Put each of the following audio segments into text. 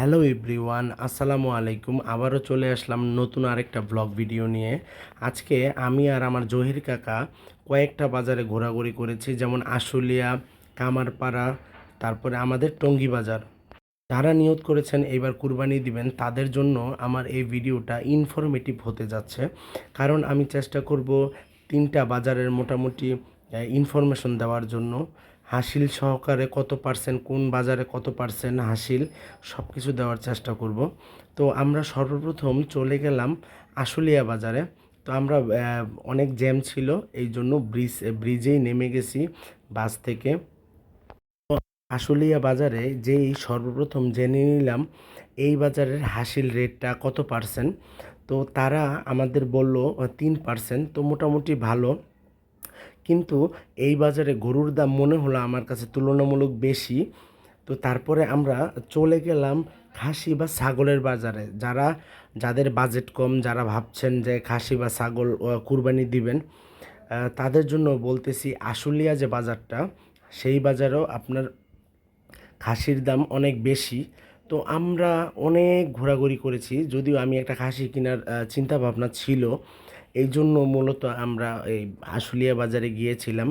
Hello everyone, আসসালামু আলাইকুম। আবারও চলে আসলাম নতুন আরেকটা ব্লগ ভিডিও নিয়ে। আজকে আমি আর আমার জহির কাকা কয়েকটা বাজারে ঘোরাঘুরি করেছি, যেমন আশুলিয়া, কামারপাড়া, তারপরে আমাদের টঙ্গী বাজার। যারা নিয়ত করেছেন, এবার কুরবানি দিবেন, তাদের জন্য আমার এই ভিডিওটা ইনফরমেটিভ হতে যাচ্ছে। কারণ আমি চেষ্টা করব তিনটা বাজারের মোটামুটি ইনফরমেশন দেওয়ার জন্য। হাসিল সহকারে কত পার্সেন্ট, কোন বাজারে কত পার্সেন্ট হাসিল সব কিছু দেওয়ার চেষ্টা করব। তো আমরা সর্বপ্রথম চলে গেলাম আশুলিয়া বাজারে। তো আমরা অনেক জ্যাম ছিল, এই জন্য ব্রিজ, ব্রিজেই নেমে গেছি বাস থেকে। আশুলিয়া বাজারে যেই সর্বপ্রথম জেনে নিলাম, এই বাজারের হাসিল রেটটা কত পার্সেন্ট? তো তারা আমাদের বলল, তিন পার্সেন্ট, তো মোটামুটি ভালো। কিন্তু এই বাজারে গরুর দাম মনে হলো আমার কাছে তুলনামূলক বেশি। তো তারপরে আমরা চলে গেলাম খাসি বা ছাগলের বাজারে। যারা, যাদের বাজেট কম, যারা ভাবছেন যে খাসি বা ছাগল কুরবানি দিবেন তাদের জন্য বলতেছি আশুলিয়া যে বাজারটা, সেই বাজারেও আপনার খাসির দাম অনেক বেশি। তো আমরা অনেক ঘোরাঘুরি করেছি, যদিও আমি একটা খাসি কেনার চিন্তাভাবনা ছিল। এই জন্য মূলত আমরা এই আশুলিয়া বাজারে গিয়েছিলাম।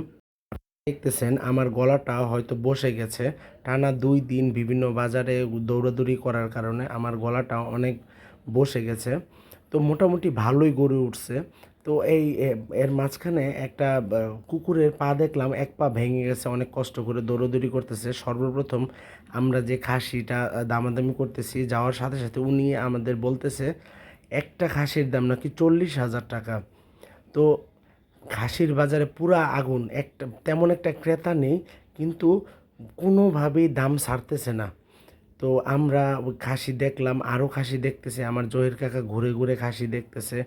দেখতেছেন, আমার গলাটা হয়তো বসে গেছে। টানা দুই দিন বিভিন্ন বাজারে দৌড়াদৌড়ি করার কারণে আমার গলাটা অনেক বসে গেছে। তো মোটামুটি ভালোই গড়ে উঠছে। তো এই এর মাঝখানে একটা কুকুরের পা দেখলাম, এক পা ভেঙে গেছে, অনেক কষ্ট করে দৌড়াদৌড়ি করতেছে। সর্বপ্রথম আমরা যে খাসিটা দামাদামি করতেছি, যাওয়ার সাথে সাথে উনি আমাদের বলতেছে একটা খাসির দাম নাকি চল্লিশ হাজার টাকা। তো খাসির বাজারে পুরা আগুন, একটা, তেমন একটা ক্রেতা নেই, কিন্তু কোনোভাবেই দাম ছাড়তেছে না। তো আমরা খাসি দেখলাম, আরও খাসি দেখতেছে, আমার জহির কাকা ঘুরে ঘুরে খাসি দেখতেছে,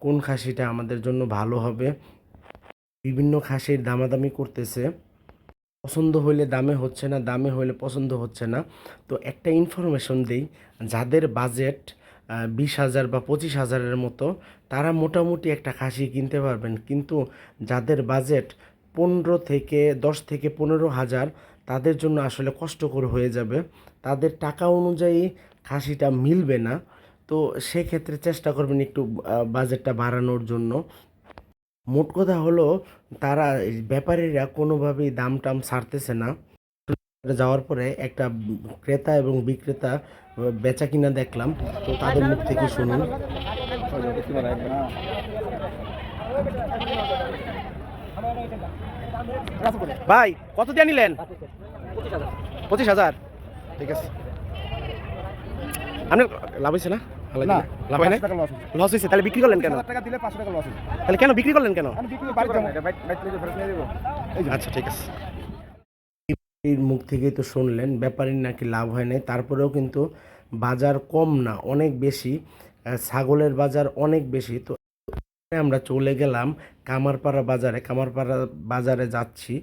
কোন খাসিটা আমাদের জন্য ভালো হবে। বিভিন্ন খাসির দামাদামি করতেছে, পছন্দ হইলে দামে হচ্ছে না, দামে হইলে পছন্দ হচ্ছে না। তো একটা ইনফরমেশন দেই, যাদের বাজেট বিশ হাজার বা পঁচিশ হাজারের মতো, তারা মোটামুটি একটা খাসি কিনতে পারবেন। কিন্তু যাদের বাজেট পনেরো থেকে দশ থেকে পনেরো হাজার, তাদের জন্য আসলে কষ্টকর হয়ে যাবে। তাদের টাকা অনুযায়ী খাসিটা মিলবে না। তো সেক্ষেত্রে চেষ্টা করবেন একটু বাজেটটা বাড়ানোর জন্য। মোট কথা হলো, তারা ব্যাপারীরা কোনোভাবেই দাম টাম ছাড়তেছে না। যাওয়ার পরে একটা ক্রেতা এবং বিক্রেতা বেচা কিনা দেখলাম। তো তাদের মুখ থেকে শুনুন। ভাই কত দিয়ে নিলেন পঁচিশ হাজার। ঠিক আছে। আপনার লাভ হয়েছে না? লাভ হয় না। লস হয়েছে। তাহলে বিক্রি করলেন কেন? টাকা দিলে পাঁচশো টাকা লস তাহলে কেন বিক্রি করলেন কেন? আচ্ছা ঠিক আছে। এর মুখ থেকেই তো শুনলেন ব্যাপারীর নাকি লাভ হয় নাই। তারপরেও কিন্তু বাজার কম না, অনেক বেশি ছাগলের বাজার অনেক বেশি। তো আমরা চলে গেলাম কামারপাড়া বাজারে কামারপাড়া বাজারে যাচ্ছি।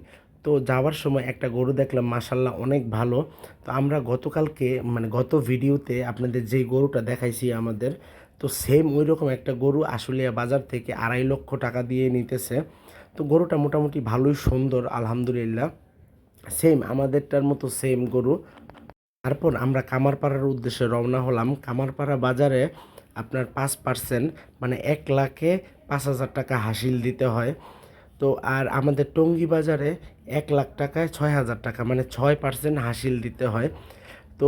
তো যাওয়ার সময় একটা গরু দেখলাম মাসাল্লাহ অনেক ভালো। তো আমরা গতকালকে মানে গত ভিডিওতে আপনাদের যেই গরুটা দেখাইছি আমাদের, তো সেম ওই রকম একটা গরু আশুলিয়া বাজার থেকে আড়াই লক্ষ টাকা দিয়ে নিতেছে। তো গরুটা মোটামুটি ভালোই সুন্দর, আলহামদুলিল্লাহ। সেম আমাদেরটার মতো সেম গরু। তারপর আমরা কামারপাড়ার উদ্দেশ্যে রওনা হলাম। কামারপাড়া বাজারে আপনার পাঁচ পার্সেন্ট মানে এক লাখে পাঁচ হাজার টাকা হাসিল দিতে হয়। তো আর আমাদের টঙ্গী বাজারে এক লাখ টাকায় ছয় হাজার টাকা মানে ছয় পার্সেন্ট হাসিল দিতে হয়। তো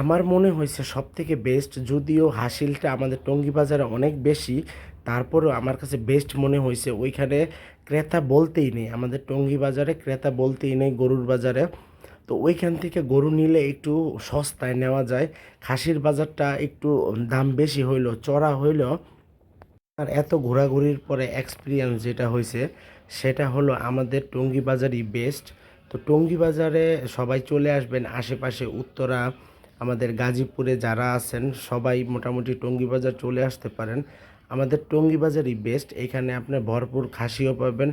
আমার মনে হয়েছে সব থেকে বেস্ট যদিও হাসিলটা আমাদের টঙ্গী বাজারে অনেক বেশি তারপরেও আমার কাছে বেস্ট মনে হয়েছে, ওইখানে ক্রেতা বলতেই নেই, আমাদের টঙ্গী বাজারে ক্রেতা বলতেই নেই গরুর বাজারে। তো ওইখান থেকে গরু নিলে একটু সস্তায় নেওয়া যায়, খাসির বাজারটা একটু দাম বেশি হইল, চড়া হইল। আর এত ঘোরাঘুরির পরে এক্সপিরিয়েন্স যেটা হয়েছে, সেটা হলো আমাদের টঙ্গী বাজারই বেস্ট তো টঙ্গী বাজারে সবাই চলে আসবেন, আশেপাশে উত্তরা, আমাদের গাজীপুরে যারা আছেন, সবাই মোটামুটি টঙ্গী বাজার চলে আসতে পারেন। আমাদের টঙ্গী বাজারই বেস্ট এখানে আপনি ভরপুর খাসিও পাবেন,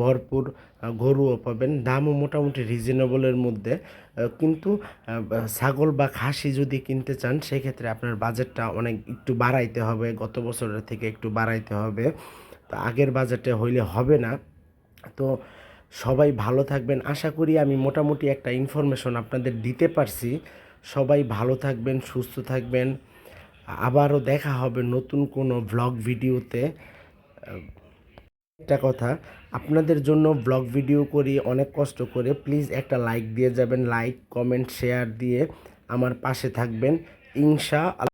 ভরপুর গরুও পাবেন। দামও মোটামুটি রিজনেবলের মধ্যে। কিন্তু ছাগল বা খাসি যদি কিনতে চান, সেক্ষেত্রে আপনার বাজেটটা অনেক একটু বাড়াইতে হবে। গত বছরের থেকে একটু বাড়াইতে হবে। তো আগের বাজেটে হইলে হবে না। তো সবাই ভালো থাকবেন। আশা করি আমি মোটামুটি একটা ইনফরমেশন আপনাদের দিতে পারছি। সবাই ভালো থাকবেন, সুস্থ থাকবেন। আবারও দেখা হবে নতুন কোনো ব্লগ ভিডিওতে একটা কথা, আপনাদের জন্য ব্লগ ভিডিও করি, অনেক কষ্ট করে। প্লিজ একটা লাইক দিয়ে যাবেন লাইক কমেন্ট শেয়ার দিয়ে আমার পাশে থাকবেন। ইনশা